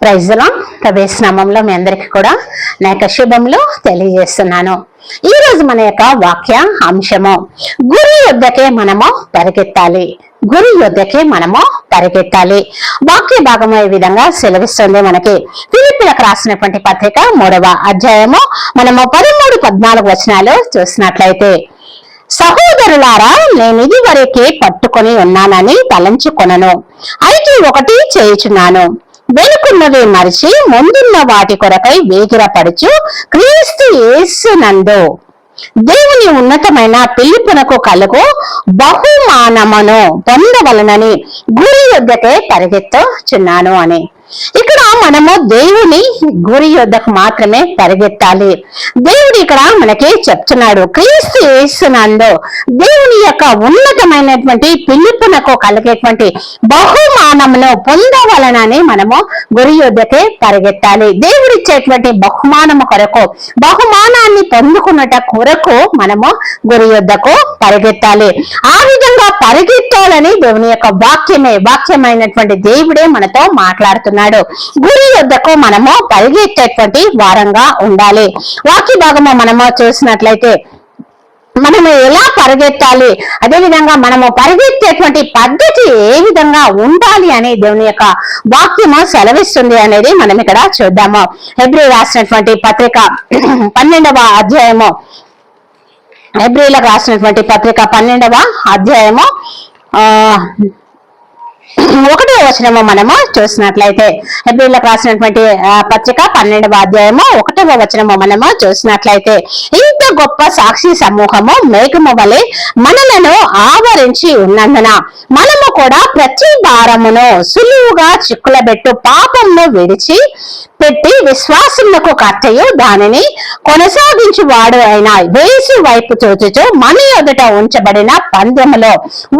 ప్రైజ్లో ప్రవేశనామంలో మీ అందరికీ కూడా నా యొక్క శుభములు తెలియజేస్తున్నాను. ఈ రోజు మన యొక్క వాక్య అంశము గురి యొద్దకే మనము పరిగెత్తాలి. గురి యొద్దకే మనము పరిగెత్తాలి. వాక్య భాగము ఈ విధంగా సెలవిస్తుంది మనకి? ఫిలిపిలకు రాసినటువంటి పత్రిక మూడవ అధ్యాయము మనము పదమూడు పద్నాలుగు వచనాలు చూసినట్లయితే సహోదరులారా నేను ఇది వరకే పట్టుకొని ఉన్నానని తలంచుకొనను. అయితే ఒకటి చేయుచున్నాను. వెనుకున్నవి మరిచి ముందున్న వాటి కొరకై వేగిరపడుచు క్రీస్తు యేసునందు దేవుని ఉన్నతమైన పిలుపునకు కలుగు బహుమానమును పొందవలనని గురి యొద్దకే పరిగెత్తుచున్నాను అని. ఇక్కడ మనము దేవుని గురి యొద్దకు మాత్రమే పరిగెత్తాలి. దేవుడు ఇక్కడ మనకి చెప్తున్నాడు క్రీస్తు యేసునందు దేవుని యొక్క ఉన్నతమైనటువంటి పిలుపునకు కలిగేటువంటి బహుమానమును పొందవలనని మనము గురి యొద్దకే పరిగెత్తాలి. దేవుడిచ్చేటువంటి బహుమానము కొరకు బహుమానాన్ని పొందుకున్నట కొరకు మనము గురి యొద్దకు పరిగెత్తాలి. ఆ విధంగా పరిగెత్తాలని దేవుని యొక్క వాక్యమే వాక్యమైనటువంటి దేవుడే మనతో మాట్లాడుతున్నాడు. గురి వద్దకు మనము పరిగెత్తేటువంటి వారంగా ఉండాలి. వాక్య భాగము మనము చూసినట్లయితే మనము ఎలా పరిగెత్తాలి? అదే విధంగా మనము పరిగెత్తేటువంటి పద్ధతి ఏ విధంగా ఉండాలి అని దేవుని యొక్క వాక్యము సెలవిస్తుంది అనేది మనం ఇక్కడ చూద్దాము. హెబ్రి రాసినటువంటి పత్రిక పన్నెండవ అధ్యాయము. హెబ్రిలకు రాసినటువంటి పత్రిక పన్నెండవ అధ్యాయము ఆ ఒకటో వచనము మనము చూసినట్లయితే హెబ్రిలకు రాసినటువంటి పత్రిక పన్నెండవ అధ్యాయము ఒకటవ వచనము మనము చూసినట్లయితే ఇంత గొప్ప సాక్షి సమూహము మేఘము వలె మనలను ఆవరించి ఉన్నందున మనము కూడా ప్రతి భారమును సులువుగా చిక్కులబెట్టు పాపమును విడిచి పెట్టి విశ్వాసములకు కర్తయు దానిని కొనసాగించు వాడు అయిన వేసి వైపు చూచుచు మన ఎదుట ఉంచబడిన పందెములో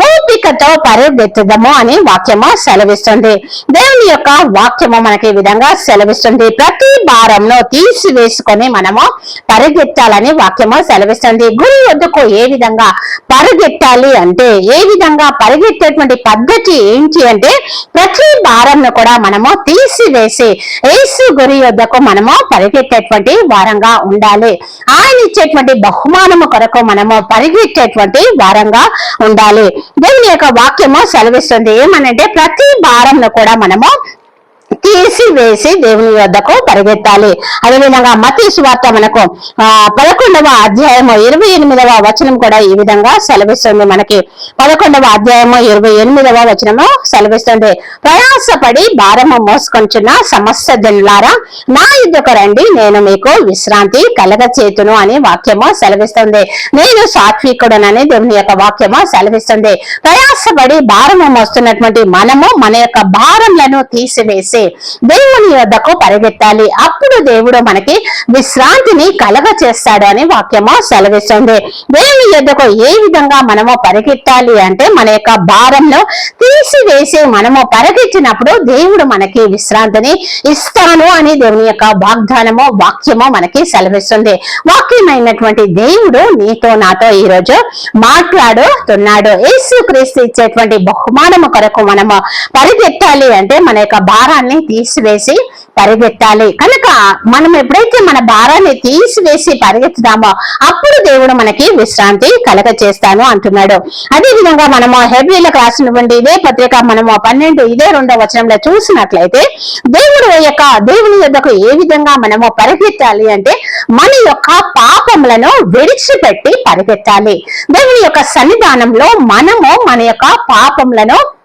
ఓపికతో పరిగెత్తుదము అని వాక్యము సెలవిస్తుంది. దేవుని యొక్క వాక్యము మనకి ఈ విధంగా సెలవిస్తుంది. ప్రతి భారంలో తీసివేసుకొని మనము పరిగెత్తాలని వాక్యము సెలవిస్తుంది. గురి వద్దకు ఏ విధంగా పరిగెత్తాలి అంటే ఏ విధంగా పరిగెత్తేటువంటి పద్ధతి ఏంటి అంటే ప్రతి భారంను కూడా మనము తీసివేసి ఏసు గురి వద్దకు మనము పరిగెత్తేటువంటి వారంగా ఉండాలి. ఆయన ఇచ్చేటువంటి బహుమానము కొరకు మనము పరిగెత్తేటువంటి వారంగా ఉండాలి. దేవుని యొక్క వాక్యము సెలవిస్తుంది. ఏమనంటే ప్రతి భారంను కూడా మనము తీసివేసి దేవుని వద్దకు పరిగెత్తాలి. అదేవిధంగా మతీ సువార్త మనకు ఆ పదకొండవ అధ్యాయము ఇరవై ఎనిమిదవ వచనం కూడా ఈ విధంగా సెలవిస్తుంది మనకి. పదకొండవ అధ్యాయము ఇరవై ఎనిమిదవ వచనము సెలవిస్తుంది. ప్రయాసపడి భారము మోసుకొంచున్న సమస్య జనులారా నా ఇద్దకు రండి నేను మీకు విశ్రాంతి కలగచేతును అని వాక్యము సెలవిస్తుంది. నేను సాత్వికుడనని దేవుని యొక్క వాక్యము సెలవిస్తుంది. ప్రయాసపడి భారము మోస్తున్నటువంటి మనము మన యొక్క భారములను తీసివేసి దేవుని యొద్దకు పరిగెత్తాలి. అప్పుడు దేవుడు మనకి విశ్రాంతిని కలగ చేస్తాడు అని వాక్యము సెలవిస్తుంది. దేవుని యొద్దకు ఏ విధంగా మనము పరిగెత్తాలి అంటే మన యొక్క భారంను తీసివేసి మనము పరిగెత్తినప్పుడు దేవుడు మనకి విశ్రాంతిని ఇస్తాను అని దేవుని యొక్క వాగ్దానము వాక్యము మనకి సెలవిస్తుంది. వాక్యమైనటువంటి దేవుడు నీతో నాతో ఈ రోజు మాట్లాడుతున్నాడు. యేసు క్రీస్తు ఇచ్చేటువంటి బహుమానము కొరకు మనము పరిగెత్తాలి అంటే మన యొక్క భారాన్ని తీసివేసి పరిగెత్తాలి. కనుక మనం ఎప్పుడైతే మన భారాన్ని తీసివేసి పరిగెత్తుదామో అప్పుడు దేవుడు మనకి విశ్రాంతి కలగ చేస్తాను అంటున్నాడు. అదే విధంగా మనము హెబ్రిలకు రాసినటువంటి ఇదే పత్రిక మనము పన్నెండు ఇదే రెండో వచనంలో చూసినట్లయితే దేవుడు యొక్క దేవుని యొక్క ఏ విధంగా మనము పరిగెత్తాలి అంటే మన యొక్క పాపములను విడిచిపెట్టి పరిగెత్తాలి. దేవుని యొక్క సన్నిధానంలో మనము మన యొక్క పాపములను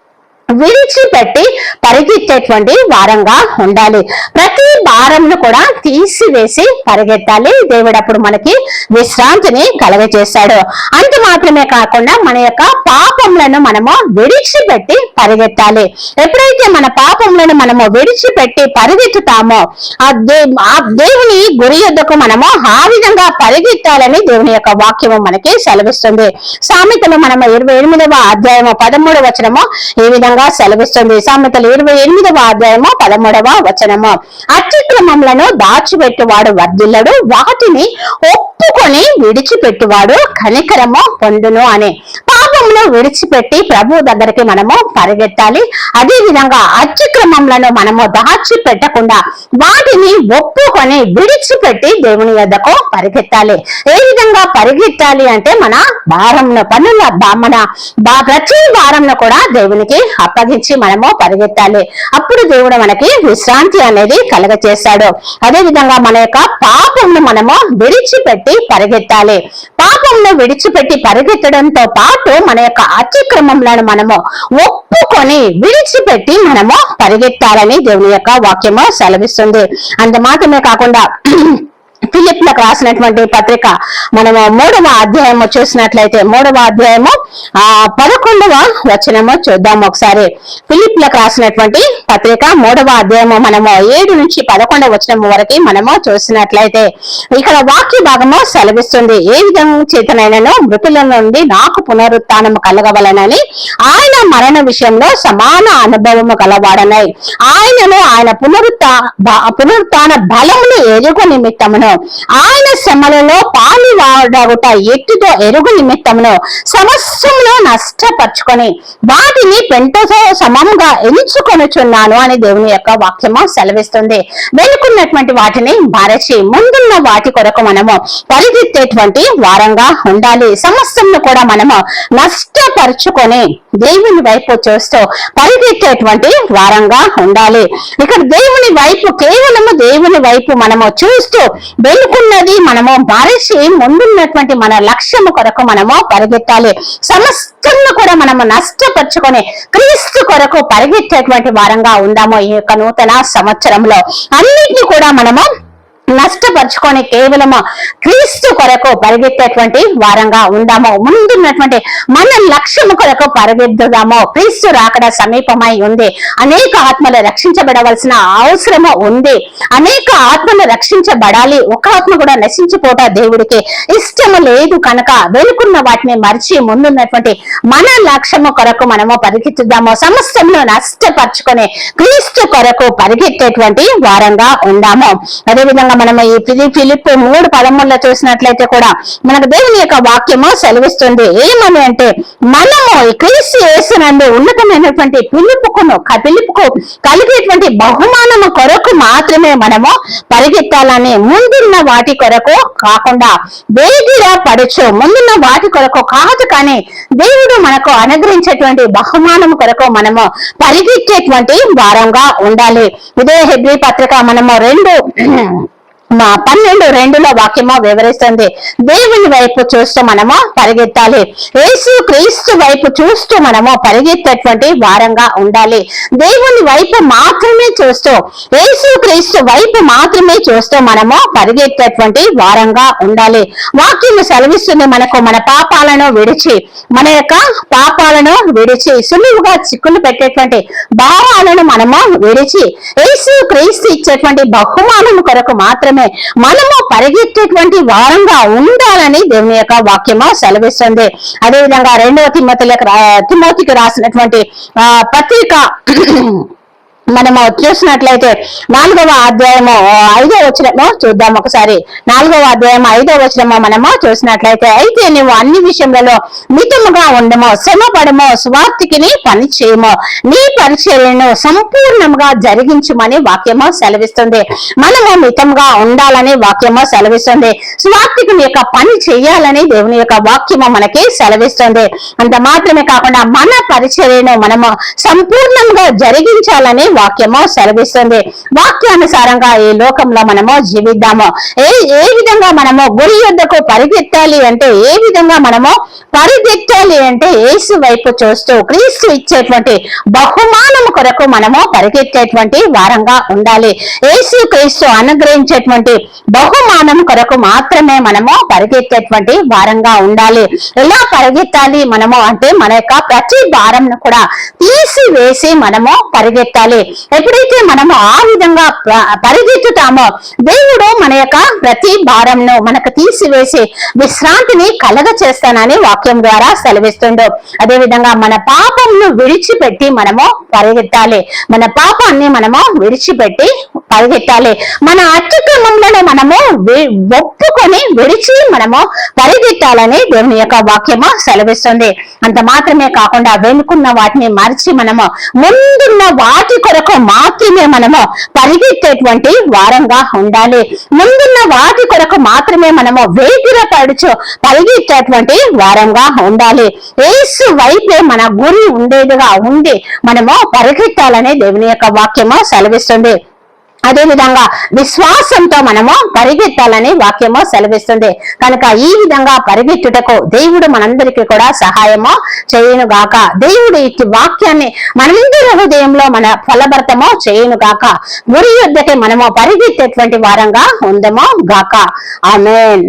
విడిచిపెట్టి పరిగెత్తేటువంటి వారంగా ఉండాలి. ప్రతి భారంను కూడా తీసివేసి పరిగెత్తాలి. దేవుడు అప్పుడు మనకి విశ్రాంతిని కలగజేస్తాడు. అంత మాత్రమే కాకుండా మన యొక్క పాపములను మనము విడిచిపెట్టి పరిగెత్తాలి. ఎప్పుడైతే మన పాపములను మనము విడిచిపెట్టి పరిగెత్తుతామో ఆ దే ఆ దేవుని గురి యుద్ధకు మనము ఆ విధంగా పరిగెత్తాలని దేవుని యొక్క వాక్యము మనకి సెలవిస్తుంది. సామెతలు మనము ఇరవై ఎనిమిదవ అధ్యాయము పదమూడవ వచనము ఈ విధంగా సెలవిస్తుంది. సామెతలు ఇరవై ఎనిమిదవ అధ్యాయము పదమూడవ వచనము. అత్యుక్రమములను దాచిపెట్టువాడు వర్ధిల్లడు వాటిని ఒప్పుకొని విడిచిపెట్టువాడు కనికరము పొందును అని. పాప పాపమును విడిచిపెట్టి ప్రభు దగ్గరికి మనము పరిగెత్తాలి. అదే విధంగా అత్యుక్రమములను మనము దాచి పెట్టకుండా వాటిని ఒప్పుకొని విడిచిపెట్టి దేవుని యొద్దకు పరిగెత్తాలి. ఏ విధంగా పరిగెత్తాలి అంటే మన భారంలో పనుల మన ప్రతి భారంలో కూడా దేవునికి అప్పగించి మనము పరిగెత్తాలి. అప్పుడు దేవుడు మనకి విశ్రాంతి అనేది కలగచేస్తాడు. అదే విధంగా మన యొక్క పాపంను మనము విడిచిపెట్టి పరిగెత్తాలి. పాపంను విడిచిపెట్టి పరిగెత్తడంతో పాటు మన యొక్క అతిక్రమంలను మనము ఒప్పుకొని విడిచిపెట్టి మనము పరిగెత్తాలని దేవుని యొక్క వాక్యము సెలవిస్తుంది. అంత మాత్రమే కాకుండా ఫిలిప్లకు రాసినటువంటి పత్రిక మనము మూడవ అధ్యాయము చూసినట్లయితే మూడవ అధ్యాయము ఆ పదకొండవ వచనము చూద్దాం ఒకసారి. ఫిలిప్లకు రాసినటువంటి పత్రిక మూడవ అధ్యాయము మనము ఏడు నుంచి పదకొండవ వచనము వరకు మనము చూసినట్లయితే ఇక్కడ వాక్య భాగము సెలవిస్తుంది. ఏ విధంగా చేతనైనను మృతుల నుండి నాకు పునరుత్నము కలగవలనని ఆయన మరణ విషయంలో సమాన అనుభవము కలవాడనై ఆయనను ఆయన పునరుత్న పునరుత్న బలమును ఎరుగు నిమిత్తమును ఆయన శ్రమలలో పాలు వాడగుట ఎత్తుతో ఎరుగు నిమిత్తమును సమస్తమును నష్టపరుచుకొని వాటిని పెంటతో సమంగా ఎంచుకొనుచున్నాను అని దేవుని యొక్క వాక్యము సెలవిస్తుంది. వెనుకున్నటువంటి వాటిని మరచి ముందున్న వాటి కొరకు మనము పరిగెత్తేటువంటి వారంగా ఉండాలి. సమస్యను కూడా మనము నష్టపరుచుకొని దేవుని వైపు చూస్తూ పరిగెత్తేటువంటి వారంగా ఉండాలి. ఇక్కడ దేవుని వైపు కేవలము దేవుని వైపు మనము చూస్తూ వెనుకున్నది మనము. మరచి ముందున్నటువంటి మన లక్ష్యము కొరకు మనము పరిగెత్తాలి. సమస్తంను కూడా మనము నష్టపరుచుకొని క్రీస్తు కొరకు పరిగెత్తేటువంటి వారంగా ఉందాము ఈ యొక్క నూతన సంవత్సరంలో. అన్నిటినీ కూడా మనము నష్టపరుచుకొని కేవలము క్రీస్తు కొరకు పరిగెత్తేటువంటి వారంగా ఉందాము. ముందున్నటువంటి మన లక్ష్యము కొరకు పరిగెత్తుదాము. క్రీస్తు రాకడ సమీపమై ఉంది. అనేక ఆత్మలు రక్షించబడవలసిన అవసరము ఉంది. అనేక ఆత్మలు రక్షించబడాలి. ఒక ఆత్మ కూడా నశించిపోట దేవుడికి ఇష్టము లేదు కనుక వెనుకున్న వాటిని మరిచి ముందున్నటువంటి మన లక్ష్యము కొరకు మనము పరిగెత్తుదాము. సమస్తమును నష్టపరుచుకొని క్రీస్తు కొరకు పరిగెత్తేటువంటి వారంగా ఉందాము. అదేవిధంగా మనము ఈ ఫిలి ఫిలిప్ మూడు పదముల్లో చూసినట్లయితే కూడా మనకు దేవుని యొక్క వాక్యము సెలవిస్తుంది. ఏమని అంటే మనము క్రీస్తు యేసునందు ఉన్నతమైనటువంటి పిలుపుకును పిలుపుకు కలిగేటువంటి బహుమానము కొరకు మాత్రమే మనము పరిగెత్తాలని ముందున్న వాటి కొరకు కాకుండా వేగిరా పడచ్చు. ముందున్న వాటి కొరకు కాదు కానీ దేవుడు మనకు అనుగ్రహించేటువంటి బహుమానం కొరకు మనము పరిగెత్తేటువంటి వారంగా ఉండాలి. ఇదే హెబ్రి పత్రిక మనము రెండు పన్నెండు రెండులో వాక్యమో వివరిస్తుంది. దేవుని వైపు చూస్తూ మనము పరిగెత్తాలి. యేసు క్రీస్తు వైపు చూస్తూ మనము పరిగెత్తేటువంటి వారంగా ఉండాలి. దేవుని వైపు మాత్రమే చూస్తూ యేసు క్రీస్తు వైపు మాత్రమే చూస్తూ మనము పరిగెత్తేటువంటి వారంగా ఉండాలి. వాక్యం సెలవిస్తుంది మనకు మన పాపాలను విడిచి మన యొక్క పాపాలను విడిచి సులువుగా చిక్కులు పెట్టేటువంటి భావాలను మనము విడిచి యేసు క్రీస్తు ఇచ్చేటువంటి బహుమానం కొరకు మాత్రమే మనము పరిగెత్తేటువంటి వారంగా ఉండాలని దేవుని యొక్క వాక్యము సెలవిస్తుంది. అదేవిధంగా రెండవ తిమ్మతిలకు తిమ్మతికి రాసినటువంటి ఆ, పత్రిక మనము చూసినట్లయితే నాలుగవ అధ్యాయము ఐదో వచనము చూద్దాం ఒకసారి. నాలుగవ అధ్యాయం ఐదో వచనము మనము చూసినట్లయితే అయితే నువ్వు అన్ని విషయములలో మితముగా ఉండము శ్రమ పడము స్వార్థికిని పని చేయము నీ పరిచర్యను సంపూర్ణంగా జరిగించమని వాక్యము సెలవిస్తుంది. మనము మితంగా ఉండాలని వాక్యము సెలవిస్తుంది. స్వార్థికుని యొక్క పని చేయాలని దేవుని యొక్క వాక్యము మనకి సెలవిస్తుంది. అంత మాత్రమే కాకుండా మన పరిచర్యను మనము సంపూర్ణంగా జరిగించాలని వాక్యము సెలవిస్తుంది. వాక్యానుసారంగా ఈ లోకంలో మనము జీవిద్దాము. ఏ ఏ విధంగా మనము గురి యుద్ధకు పరిగెత్తాలి అంటే ఏ విధంగా మనము పరిగెత్తాలి అంటే యేసు వైపు చూస్తూ క్రీస్తు ఇచ్చేటువంటి బహుమానం కొరకు మనము పరిగెత్తేటువంటి వారంగా ఉండాలి. యేసు క్రీస్తు అనుగ్రహించేటువంటి బహుమానం కొరకు మాత్రమే మనము పరిగెత్తేటువంటి వారంగా ఉండాలి. ఎలా పరిగెత్తాలి మనము అంటే మన యొక్క ప్రతి భారంను కూడా తీసివేసి మనము పరిగెత్తాలి. ఎప్పుడైతే మనము ఆ విధంగా పరిగెత్తుతామో దేవుడు మన యొక్క ప్రతి భారంను మనకు తీసివేసి విశ్రాంతిని కలగ చేస్తానని వాక్యం ద్వారా సెలవిస్తుండో. అదే విధంగా మన పాపంను విడిచిపెట్టి మనము పరిగెత్తాలి. మన పాపాన్ని మనము విడిచిపెట్టి పరిగెత్తాలి. మన అత్యుక్రమంలో మనము ఒప్పుకొని విడిచి మనము పరిగెత్తాలని దేవుని యొక్క వాక్యము సెలవిస్తుంది. అంత మాత్రమే కాకుండా వెనుకున్న వాటిని మరిచి మనము ముందున్న వాటి కొరకు మాత్రమే మనము పరిగెత్తేటువంటి వారంగా ఉండాలి. ముందున్న వాటి కొరకు మాత్రమే మనము వేగిర పడుచు పరిగెత్తేటువంటి వారంగా ఉండాలి. ఏసు వైపే మన గురి ఉండేదిగా ఉండి మనము పరిగెత్తాలనే దేవుని యొక్క వాక్యము సెలవిస్తుంది. అదే విధంగా విశ్వాసంతో మనము పరిగెత్తాలని వాక్యము సెలవిస్తుంది. కనుక ఈ విధంగా పరిగెత్తుటకు దేవుడు మనందరికీ కూడా సహాయము చేయను గాక. దేవుడు ఇట్టి వాక్యాన్ని మనందరి హృదయంలో మన ఫలభర్తము చేయను గాక. గురి యుద్ధకి మనము పరిగెత్తేటువంటి వారంగా ఉందమో గాక. ఆమెన్.